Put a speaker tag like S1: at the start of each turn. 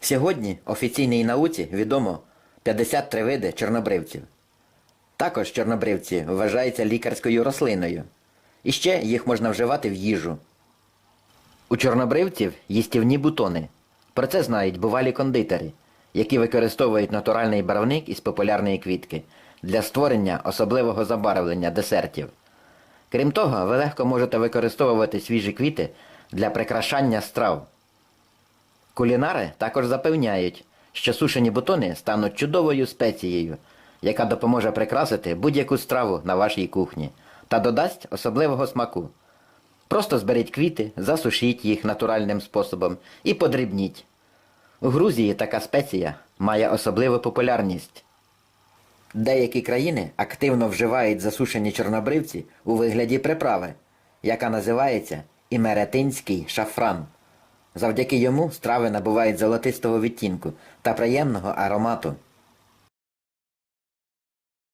S1: Сьогодні офіційній науці відомо 53 види чорнобривців. Також чорнобривці вважаються лікарською рослиною. І ще їх можна вживати в їжу. У чорнобривців їстівні бутони. Про це знають бувалі кондитери, які використовують натуральний барвник із популярної квітки для створення особливого забарвлення десертів. Крім того, ви легко можете використовувати свіжі квіти для прикрашання страв. Кулінари також запевняють, що сушені бутони стануть чудовою спецією, яка допоможе прикрасити будь-яку страву на вашій кухні та додасть особливого смаку. Просто зберіть квіти, засушіть їх натуральним способом і подрібніть. У Грузії така спеція має особливу популярність. Деякі країни активно вживають засушені чорнобривці у вигляді приправи, яка називається імеретинський шафран. Завдяки йому страви набувають золотистого відтінку та приємного аромату.